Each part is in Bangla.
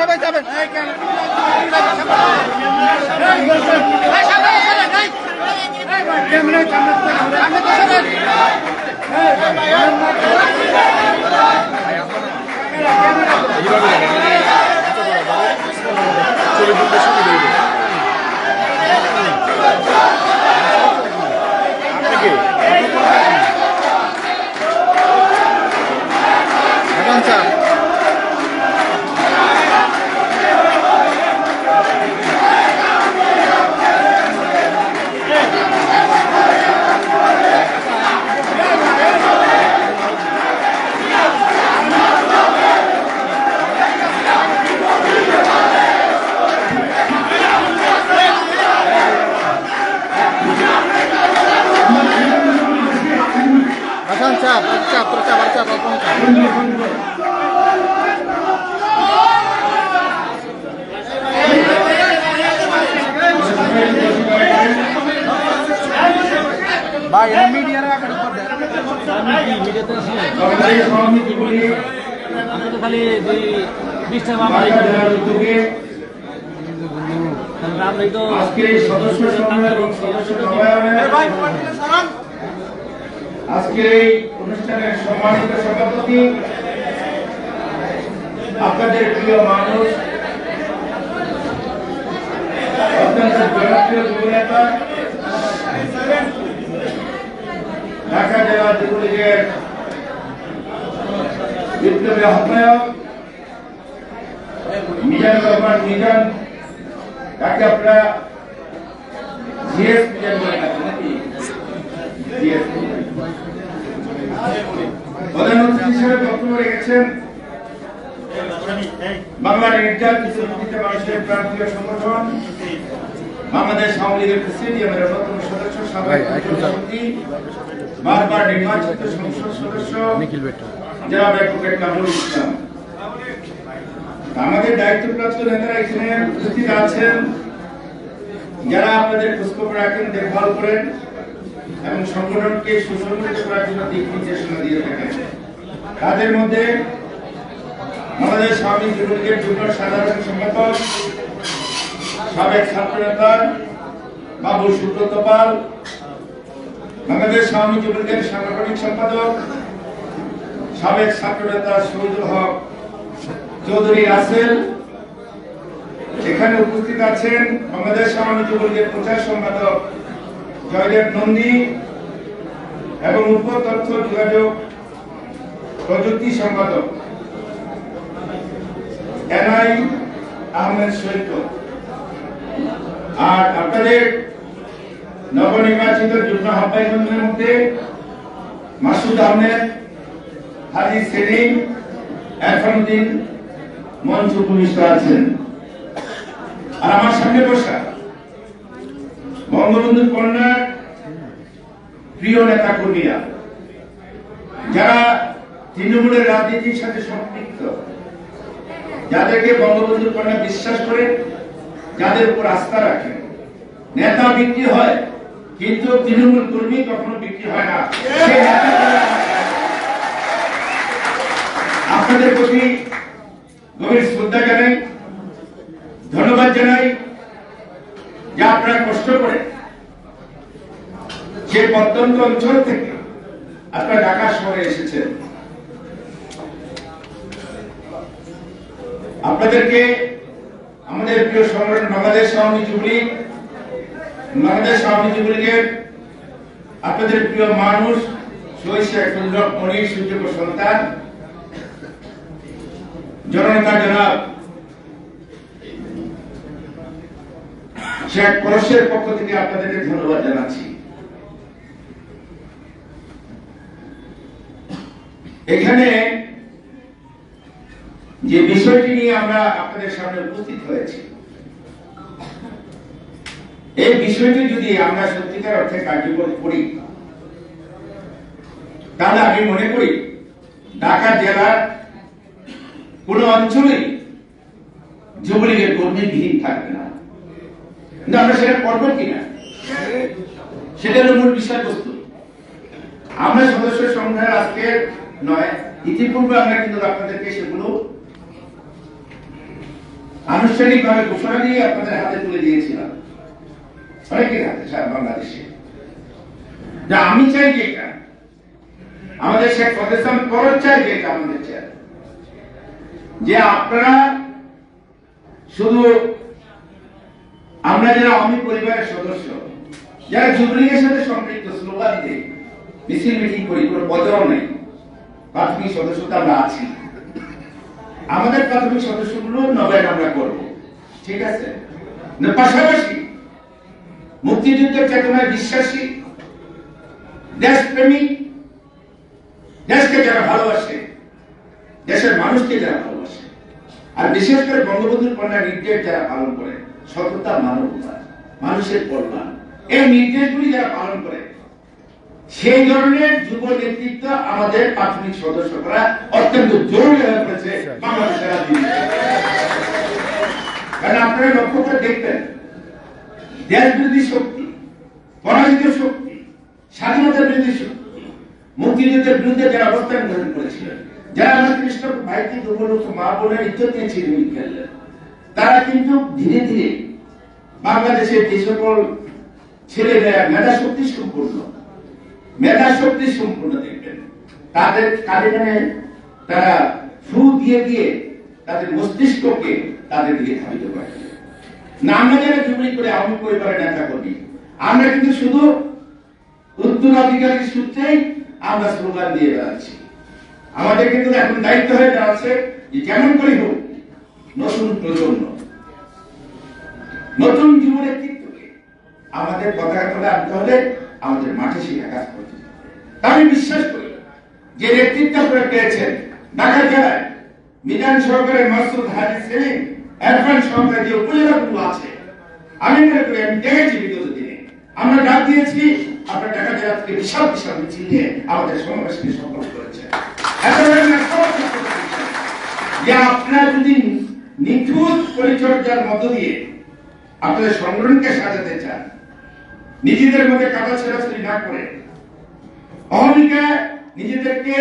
সবাই যাবেন এখন আজকের এই সদস্য সদস্য নবায়নের এই অনুষ্ঠানের সম্মানিত সভাপতি আপনাদের প্রিয় মানুষ অত্যন্ত জনপ্রিয় যুবনেতা ঢাকা জেলা যুবলীগের বিপ্লবী আহ্বায়ক মিজান রহমান মিজান তাকে আপনারা জিএস মিজান বলে ডাকেন নাকি? জিএস প্রধানমন্ত্রী হিসেবে বক্তব্য রেখেছেন বাংলার নির্যাতিত দুর্নীতি মানুষের প্রান্তীয় সংগঠন বাংলাদেশ আওয়ামী লীগের প্রেসিডিয়ামের অন্যতম সদস্য সাবেক সভাপতি বারবার নির্বাচিত সংসদ সদস্য জনাব অ্যাডভোকেট কামরুল ইসলাম। আমাদের দায়িত্বপ্রাপ্ত নেতারা এখানে উপস্থিত আছেন। যারা আপনাদের খোঁজখবর রাখেন, দেখভাল করেন এবং সংগঠনকে সুসংগঠিত করার জন্য দিক নির্দেশনা দিয়ে থাকেন। তাদের মধ্যে আমাদের স্বামী যুবলীগের যুগ্ম সাধারণ সম্পাদক, সাবেক ছাত্র নেতা বাবু সুব্রত পাল বাংলাদেশ স্বামী যুবলীগের সাংগঠনিক সম্পাদক সাবেক ছাত্র নেতা শহীদুল হক চৌধুরী রাসেল, এখানে উপস্থিত আছেন বাংলাদেশ আওয়ামী যুবলীগের প্রচার সম্পাদক জয়দেব নন্দী এবং উপ তথ্য যোগাযোগ প্রযুক্তি সম্পাদক এনআই আহমেদ সৈকত আর আপনাদের নবনির্বাচিত যুগ্ম আহ্বায়কদের মধ্যে মাসুদ আহমেদ হাজি সেলিম এরফানুদ্দিন মঞ্চ উপবিষ্ট আছেন। আর আমার সামনে বসা বঙ্গবন্ধুর কন্যার প্রিয় নেতা কর্মীরা যারা তৃণমূলের রাজনীতির সাথে সম্পৃক্ত, যাদেরকে বঙ্গবন্ধুর কন্যা বিশ্বাস করে, যাদের উপর আস্থা রাখেন নেতা বিক্রি হয়, কিন্তু তৃণমূল কর্মী কখনো বিক্রি হয় না। আপনাদের প্রতি গভীর শ্রদ্ধা জানাই, ধন্যবাদ জানাই যে আপনারা কষ্ট করে যে প্রত্যন্ত অঞ্চল থেকে আপনারা ঢাকা শহরে এসেছেন। আপনাদেরকে আমাদের প্রিয় সংগঠন বাংলাদেশ আওয়ামী যুবলীগ, বাংলাদেশ আওয়ামী যুবলীগের আপনাদের প্রিয় মানুষ, শহীদ শেখ মনির, সুযোগ্য সন্তান জননেতা জনাব শেখ পরশের পক্ষ থেকে আপনাদেরকে ধন্যবাদ জানাচ্ছি। এখানে যে বিষয়টি নিয়ে আমরা আপনাদের সামনে উপস্থিত হয়েছি, এই বিষয়টি যদি আমরা সত্যিকার অর্থে কার্যকর করি, তাহলে আমি মনে করি ঢাকা জেলার কোন অঞ্চলেই যুবলীগের কর্মী বিহীন থাকবে না। কিন্তু আমরা সেটা করব কিনা? সেটা হলো মূল বিষয়বস্তু। আমরা সদস্য সংখ্যার আজকের নয়, ইতিপূর্বে আমরা কিন্তু আপনাদেরকে সেগুলো আনুষ্ঠানিকভাবে ঘোষণা দিয়ে আপনাদের হাতে তুলে দিয়েছিলাম। অনেকের হাতে বাংলাদেশে। আমি চাই যে এটা। আমাদের শেখ ফতেসাম করণ চাই যে এটা আমাদের চাই। যে আপনারা শুধু আমরা যারা আমি পরিবারের সদস্য, যারা যুবলীগের সাথে সম্পৃক্ত স্লোগান দিই মিছিল, মিটিং করি কোনো পদেও নেই, প্রাথমিক সদস্যতা আমরা আছি। আমাদের প্রাথমিক সদস্যগুলো নবায়ন আমরা করব। ঠিক আছে? পাশাপাশি মুক্তিযুদ্ধের চেতনায় বিশ্বাসী, দেশপ্রেমী, দেশকে যারা ভালোবাসে দেশের মানুষকে যারা ভালোবাসে, আর বিশেষ করে বঙ্গবন্ধুর কন্যা নির্দেশ যারা পালন করে, সততা, মানবতা, মানুষের কল্যাণ, এই নির্দেশগুলি যারা পালন করে, সেই ধরনের যুব নেতৃত্ব আমাদের প্রাথমিক সদস্যরা অত্যন্ত জরুরি হয়ে পড়েছে কারণ আপনারা লক্ষ্য করে দেখবেন দেশ বিরোধী শক্তি পরাজিত শক্তি স্বাধীনতা বিরোধী শক্তি, মুক্তিযুদ্ধের বিরুদ্ধে যারা অবস্থান গ্রহণ করেছিলেন যারা কৃষ্ণ ভাইকে মা বোনের ছিনিমিনি খেললেন, তারা কিন্তু ধীরে ধীরে বাংলাদেশের যে সকল মেধা শক্তি সম্পূর্ণ মেধা শক্তি সম্পূর্ণ দেখবেন। তাদের তারা দিয়ে দিয়ে তাদের মস্তিষ্ককে তাদের দিকে ধাবিত করে। না, আমরা যারা জুবলি করে আওয়ামী পরিবারের নেতা কর্মী, আমরা কিন্তু শুধু উত্তরাধিকারী সূত্রেই আমরা স্লোগান দিয়ে বেড়াচ্ছি। আমাদের কিন্তু এখন দায়িত্ব হয়ে দাঁড়াচ্ছে যে যেমন করে হোক, নতুন প্রজন্ম। নতুন যুব নেতৃত্বকে আমাদের পতাকা তলে আনতে হলে আমাদের মাঠে শিখা কাজ করতে। আমি বিশ্বাস করি যে নেতৃত্ব আপনারা পেয়েছেন, ঢাকা জেলায় মিজান সরকারের মাসুদ হাজি সেলিম, এরফান সরকারের যে উপজেলাগুলো আছে, আমি মনে করি আমি দেখেছি বিগত দিনে। আমরা ডাক দিয়েছি, আপনার ঢাকা জেলা থেকে বিশাল বিশাল মিছিল নিয়ে আমাদের সমাবেশকে সফল করেছে এত ধরনের সমস্যা করেছে। যে আপনারা যদি নিখুঁত পরিচর্যার মধ্য দিয়ে আপনাদের সংগঠনকে সাজাতে চান, নিজেদের মধ্যে কাটা ছেড়াছড়ি না করে অহমিকা নিজেদেরকে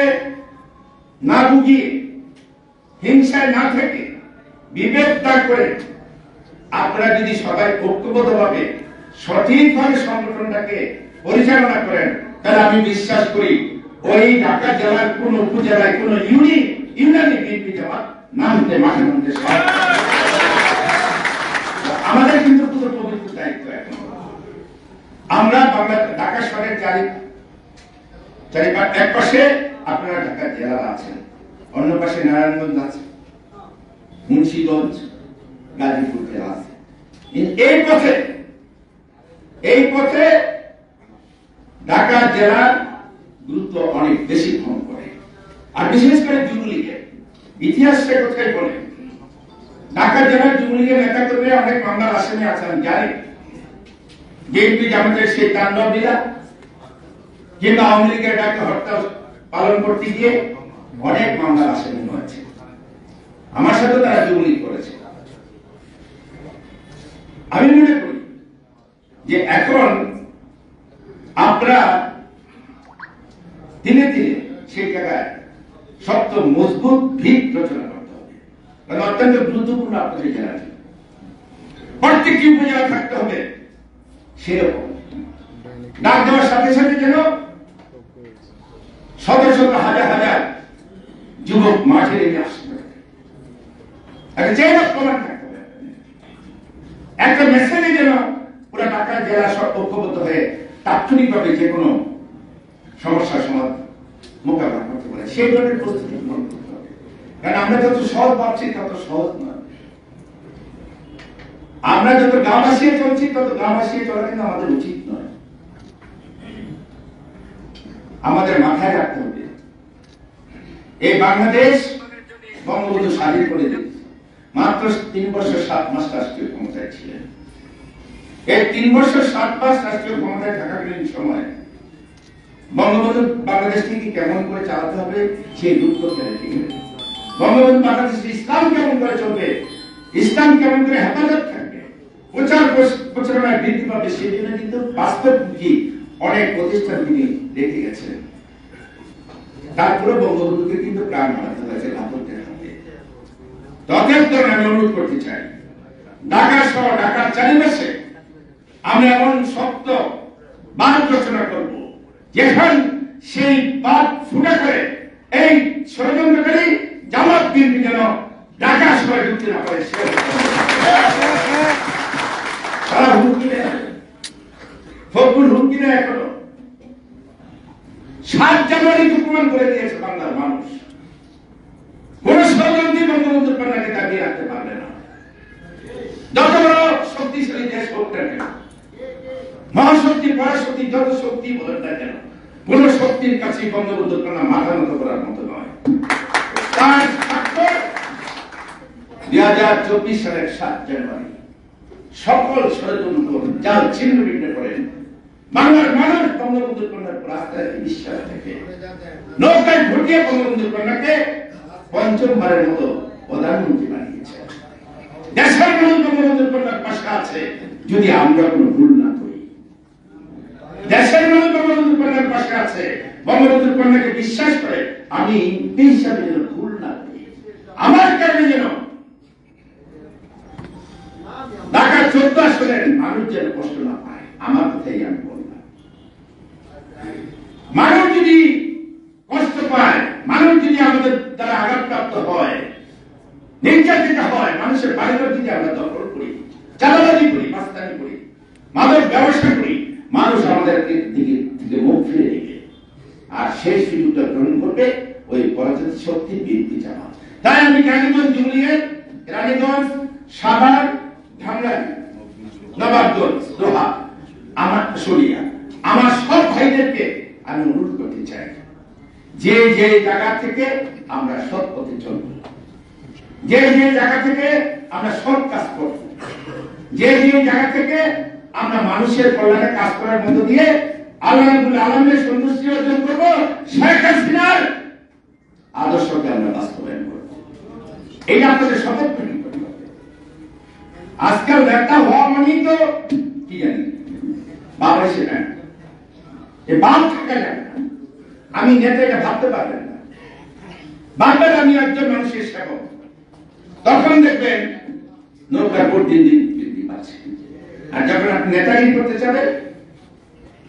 না বুঝিয়ে হিংসায় না থেকে বিবেক ত্যাগ করে আপনারা যদি সবাই ঐক্যবদ্ধভাবে সঠিকভাবে সংগঠনটাকে পরিচালনা করেন, তাহলে আমি বিশ্বাস করি ওই ঢাকা জেলার কোন উপজেলায় কোন ইউনিট ইউনিয়নে বিএনপি জামাত নামতে মাঠে নামতে আমাদের কিন্তু পুরো পবিত্র দায়িত্ব এখন। আমরা বাংলা ঢাকা শহরের চারি চারিপাশ এক পাশে আপনারা ঢাকা জেলা আছেন, অন্য পাশে নারায়ণগঞ্জ আছে, মুন্সিগঞ্জ, গাজীপুর জেলা আছে। এই পথে এই পথে ঢাকা জেলার গুরুত্ব অনেক বেশি গ্রহণ করে। আর বিশেষ করে যুবলীগের ইতিহাসটা কোথায় বলে। ঢাকা জেলার যুবলীগের নেতা কর্মীরা অনেক মামলার আসামি আছেন জানেন বিএনপি জামাতের সেই তাণ্ডব লীলা কিংবা আওয়ামী লীগের ডাকে হরতাল পালন করতে গিয়ে অনেক মামলার আসামি হয়েছে। আমার সাথে তারা যুবলীগ করেছে। আমি মনে করি যে এখন আপনারা দিনে দিনে সেই জায়গায় শক্ত, মজবুত ভিত রচনা করতে হবে। কারণ অত্যন্ত গুরুত্বপূর্ণ আপনাদের জেলাটি প্রত্যেকটি উপজেলা থাকতে হবে সেরকম। ডাক দেওয়ার সাথে সাথে যেন শত শত হাজার হাজার যুবক মাঠে নেমে আসতে একটা অফ কমান্ড থাকতে হবে একটা মেসেজে যেন পুরো ঢাকা জেলা ঐক্যবদ্ধ হয়ে তাৎক্ষণিকভাবে যে কোনো সমস্যার সমাধান মোকাবেলা করতে পারে সেই ধরনের প্রস্তুতি গ্রহণ করতে হবে কারণ আমরা সহজ ভাবছি তত সহজ নয়। আমরা যত গা ভাসিয়ে চলছি, তত গা ভাসিয়ে চলা কিন্তু আমাদের উচিত নয়। আমাদের মাথায় রাখতে হবে। এই বাংলাদেশ বঙ্গবন্ধু স্বাধীন করে মাত্র তিন বছর সাত মাস রাষ্ট্রীয় ক্ষমতায় ছিলেন। এই তিন বছর সাত মাস রাষ্ট্রীয় ক্ষমতায় থাকাকালীন সময় বঙ্গবন্ধু বাংলাদেশকে কেমন করে চালাতে হবে, সেই ফেলে দিয়ে বঙ্গবন্ধু বাংলাদেশে ইসলাম কেমন করে চলবে? ইসলাম কেমন করে হেফাজত থাকবে? প্রচার প্রচারণায় বৃদ্ধি পাবে সেই জন্য কিন্তু বাস্তব পুঁজি অনেক প্রতিষ্ঠান তিনি রেখে গেছেন। তারপরে বঙ্গবন্ধুকে কিন্তু প্রাণ হারাতে হয়েছে ঘাতকদের হাতে তথাৎ আমি অনুরোধ করতে চাই, ঢাকা সহ ঢাকার চারিপাশে আমরা এমন শক্ত বাদ রচনা করব, যেখান সেই বাদ ফুটে করে এই ষড়যন্ত্রকারী জামাত বিএনপি যেন ঢাকা শহরে ঢুকতে না পারে তারা হুমকি দেয়। হুমকি দেয় এখনও। সাত জানুয়ারি প্রমাণ করে দিয়েছে বাংলার মানুষ। কোন ষড়যন্ত্রী বঙ্গবন্ধুর দাবিয়ে রাখতে পারবে না। যত বড় শক্তিশালী দেশ হোক না কেন, মহাশক্তি, পরাশক্তি, যত শক্তি বলেন না কেন, কোন শক্তির কাছে বঙ্গবন্ধুর কন্যা মাথা নত করার মতো নয়। চব্বিশ সালের সাত জানুয়ারি, সকল ষড়যন্ত্র যার ছিন্ন করেন বাংলার মানুষ বঙ্গবন্ধুর কন্যার বিশ্বাস থেকে নৌকায় ঘটিয়ে বঙ্গবন্ধুর কন্যাকে পঞ্চমবারের মতো প্রধানমন্ত্রী বানিয়েছে। দেশের মানুষ বঙ্গবন্ধুর কন্যার পাশে আছে যদি আমরা কোনো ভুল না করি। দেশের মানুষ বঙ্গবন্ধুর কন্যার পাশে আছে বঙ্গবন্ধুর কন্যাকে বিশ্বাস করে আমি এই হিসাবে আমার কারণে যেন? ঢাকা চোদ্দ আসনের মানুষ যেন কষ্ট না পায় আমার কথাই আমি বললাম মানুষ যদি কষ্ট পায় মানুষ যদি আমাদের দ্বারা আঘাতপ্রাপ্ত হয় নির্যাতিত হয় মানুষের বাড়িঘর যদি আমরা দখল করি চালাবাজি করি মাস্তানি করি মাদক ব্যবসা করি মানুষ আমাদের দিকে থেকে মুখ ফিরে রেখে আর সেই সুযোগটা গ্রহণ করবে ওই পরাজিত শক্তি বিএনপি জামাত তাই আমি রানীগঞ্জ জুলিয়েট রানীগঞ্জ সাভার ধামরাই নবাবগঞ্জ দোহা আমার সরিয়া আমার সব ভাইদেরকে আমি অনুরোধ করতে চাই, যে যে জায়গা থেকে আমরা সৎ পথে চলব, যে যে জায়গা থেকে আমরা সৎ কাজ করব, যে যে জায়গা থেকে আমরা মানুষের কল্যাণে কাজ করার মধ্য দিয়ে আল্লাহ আলামিনের সন্তুষ্টি অর্জন করব, শেখ হাসিনার আদর্শকে আমরা বাস্তবায়ন করব। এটা আপনাদের শপথ গ্রহণ করতে আজকাল নেতা হওয়া মানেই তো কি জানি বাবা এসে বাপ থাকা না, আমি নেতা এটা ভাবতে পারবেন না। ভাববেন আমি একজন মানুষের সেবক। তখন দেখবেন নৌকার ভোট দিন দিন বৃদ্ধি পাচ্ছে আর যখন আপনি নেতাগিরি করতে চাবেন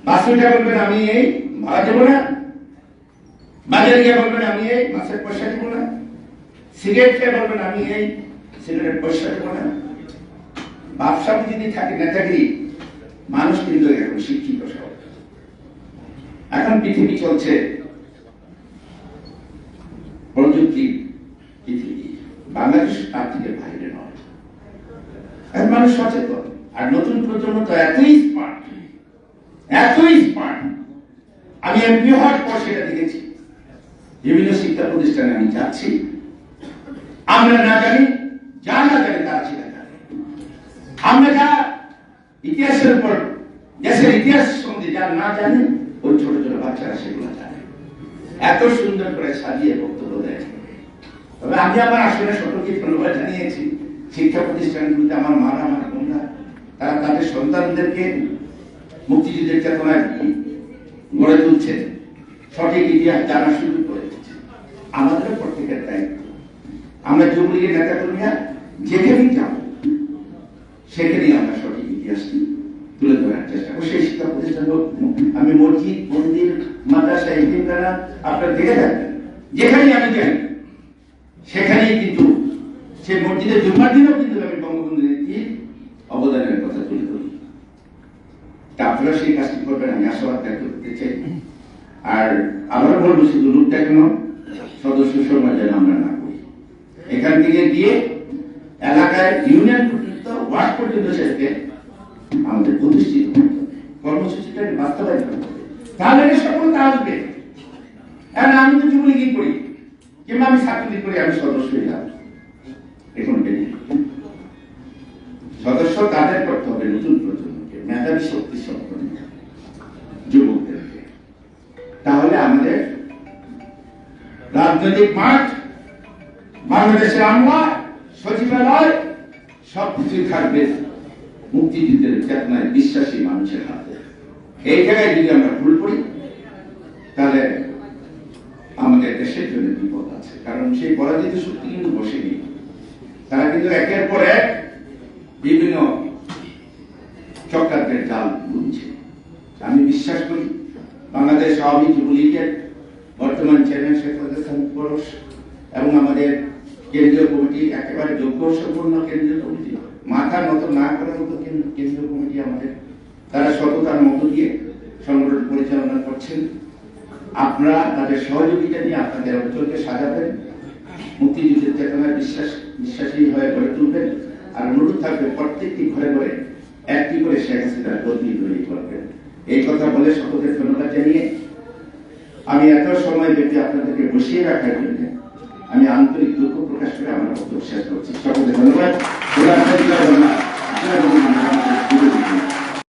বাসুটা বলবেন, আমি এই ভাড়া দেবো না। বাজারে গিয়ে বলবেন, আমি এই মাসের পয়সা দেবো না। সিগারেট খেয়ে বলবেন, আমি এই সিগারেট পয়সা দেবো না। ব্যবসা যদি থাকে নেতাগিরি, মানুষ কিন্তু এখন শিক্ষিত সব। এখন পৃথিবী চলছে। প্রযুক্তি পৃথিবী? বাংলাদেশ তার থেকে বাইরে নয়। এখন মানুষ সচেতন। আর নতুন প্রজন্ম তো এতই স্মার্ট এতই স্মার্ট আমি এমপি হওয়ার পর সেটা দেখেছি। বিভিন্ন শিক্ষা প্রতিষ্ঠানে আমি যাচ্ছি। আমরা না জানি যা না জানি তারা সেটা আমরা যা ইতিহাসের উপর, দেশের ইতিহাস সম্বন্ধে যা না জানে ছোট ছোট বাচ্চারা সেগুলো জানে। এত সুন্দর করে সাজিয়ে বক্তব্য দেয়। তবে আমি আমার আসলে সকলকে ধন্যবাদ জানিয়েছি। শিক্ষা প্রতিষ্ঠানগুলিতে আমার মারা আমার বোনরা, তারা তাদের সন্তানদেরকে মুক্তিযুদ্ধের চেতনায় গড়ে তুলছে। সঠিক ইতিহাস জানা শুরু করে দিচ্ছে আমাদের প্রত্যেকের দায়িত্ব। আমরা যুবলীগের নেতা কর্মীরা যেখানেই যাব, সেখানেই আমরা সঠিক ইতিহাসটি তুলে ধরার চেষ্টা করব সেই শিক্ষা প্রতিষ্ঠান আমি মসজিদ, মন্দির, মাদ্রাসা এতিমখানা আপনারা দেখে থাকবেন। যেখানেই আমি যাই, সেখানেই কিন্তু সে মসজিদের জুম্মার দিনেও কিন্তু আমি বঙ্গবন্ধু নেত্রীর অবদানের কথা তুলে ধরি। তা আপনারা সেই কাজটি করবেন, আমি আশাবাদ ব্যক্ত করতে চাই। আর আমরা বলব শুধু লোক দেখানো সদস্য সময় যেন আমরা না করি। এখান থেকে গিয়ে এলাকায় ইউনিয়ন পর্যন্ত ওয়ার্ড পর্যন্ত সেটাকে আমাদের প্রতিষ্ঠিত কর্মসূচিটাকে বাস্তবায়ন করতে তাহলে এটা সফলতা আসবে। এখন আমি তো যুবলীগই করি? কিংবা আমি ছাত্রলীগ করি, আমি সদস্য হইলাম। এখন সদস্য তাদের করতে হবে নতুন প্রজন্মকে, মেধাবী শক্তি সম্পন্ন যুবকদেরকে। তাহলে আমাদের রাজনৈতিক মাঠ, বাংলাদেশের আমলা, সচিবালয়, সবকিছুই থাকবে। মুক্তিযুদ্ধের চেতনায় বিশ্বাসী মানুষের হাতে। এই জায়গায় যদি আমরা ভুল করি, তাহলে আমাদের দেশের জন্য বিপদ আছে। কারণ সেই পরাজিত শক্তি কিন্তু বসেনি। তারা কিন্তু একের পর এক বিভিন্ন চক্রান্তের জাল বুনছে। আমি বিশ্বাস করি, বাংলাদেশ আওয়ামী যুবলীগের বর্তমান চেয়ারম্যান শেখ হাসিনা পরশ, এবং আমাদের কেন্দ্রীয় কমিটি একেবারে যোগ্য সম্পূর্ণ কেন্দ্রীয় কমিটি মাথা নত না করার মতো কেন্দ্রীয় কমিটি আমাদের, তারা সততার মতো দিয়ে সংগঠন পরিচালনা করছেন। আপনারা তাদের সহযোগিতা নিয়ে আপনাদের অঞ্চলকে সাজাবেন, মুক্তিযুদ্ধের চেতনায় বিশ্বাস বিশ্বাসী হয়ে গড়ে তুলবেন, আর অনুরোধ থাকবে প্রত্যেকটি ঘরে ঘরে একটি করে শেখ হাসিনার গতি তৈরি করবেন। এই কথা বলে সকলকে ধন্যবাদ জানিয়ে আমি এত সময় ব্যক্তি আপনাদেরকে বসিয়ে রাখার জন্য আমি আন্তরিক দুঃখ প্রকাশ করে আমার বক্তব্য শেষ করছি। সকলকে ধন্যবাদ। やっていきたいと思います。